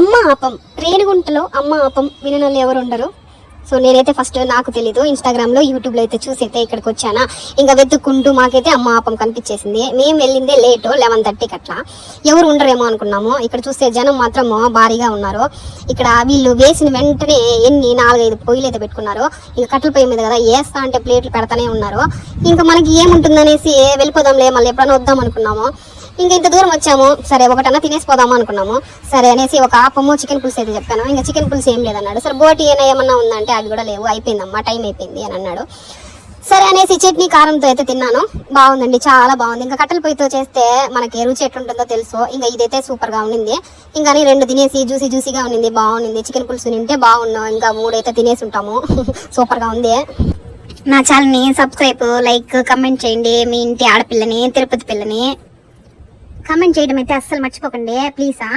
అమ్మ ఆపం. రేణిగుంటలో అమ్మ ఆపం వినని ఎవరు ఉండరు సో నేనైతే ఫస్ట్ నాకు తెలీదు. ఇన్స్టాగ్రామ్లో యూట్యూబ్లో అయితే చూసి అయితే ఇక్కడికి వచ్చానా ఇంకా వెతుక్కుంటూ మాకైతే అమ్మ ఆపం కనిపించేసింది. మేము వెళ్ళిందే లేట్ లెవెన్ థర్టీకి అట్లా. ఎవరు ఉండరేమో అనుకున్నాము. ఇక్కడ చూస్తే జనం మాత్రము భారీగా ఉన్నారు. ఇక్కడ వీళ్ళు వేసిన వెంటనే ఎన్ని నాలుగైదు పొయ్యిలు అయితే పెట్టుకున్నారు ఇంకా కట్టెల పొయ్యి మీద కదా వేస్తా అంటే ప్లేట్లు పెడతానే ఉన్నారు. ఇంకా మనకి ఏముంటుందనేసి వెళ్ళిపోదాంలే మళ్ళీ ఎప్పుడైనా వద్దాం అనుకున్నాము. ఇంకా ఇంత దూరం వచ్చాము. సరే ఒకటన్నా తినేసి పోదాము అనుకున్నాము. సరే అనేసి ఒక ఆపము చికెన్ పులుసు అయితే చెప్పాను ఇంకా చికెన్ పులుసు ఏం లేదన్నాడు. సరే బోటి ఏమైనా ఏమన్నా ఉందంటే అవి కూడా లేవు. అయిపోయిందమ్మా టైం అయిపోయింది అని అన్నాడు. సరే అనేసి చట్నీ కారంతో అయితే తిన్నాను. బాగుందండి చాలా బాగుంది. ఇంకా కట్టెల పొయ్యితో చేస్తే మనకి రుచి ఎట్లుంటుందో తెలుసు ఇంకా ఇదైతే సూపర్గా ఉండింది. ఇంకా నేను రెండు తినేసి జ్యూసీ జ్యూసీగా ఉండింది బాగుంది చికెన్ పులుసు తింటే బాగున్నాం. ఇంకా మూడైతే తినేసి ఉంటాము. సూపర్గా ఉంది. నా ఛానల్ని సబ్స్క్రైబ్ లైక్ కమెంట్ చేయండి. మీ ఇంటి ఆడపిల్లని తిరుపతి పిల్లని. కామెంట్ చేయడం అయితే అస్సలు మర్చిపోకండి ప్లీజా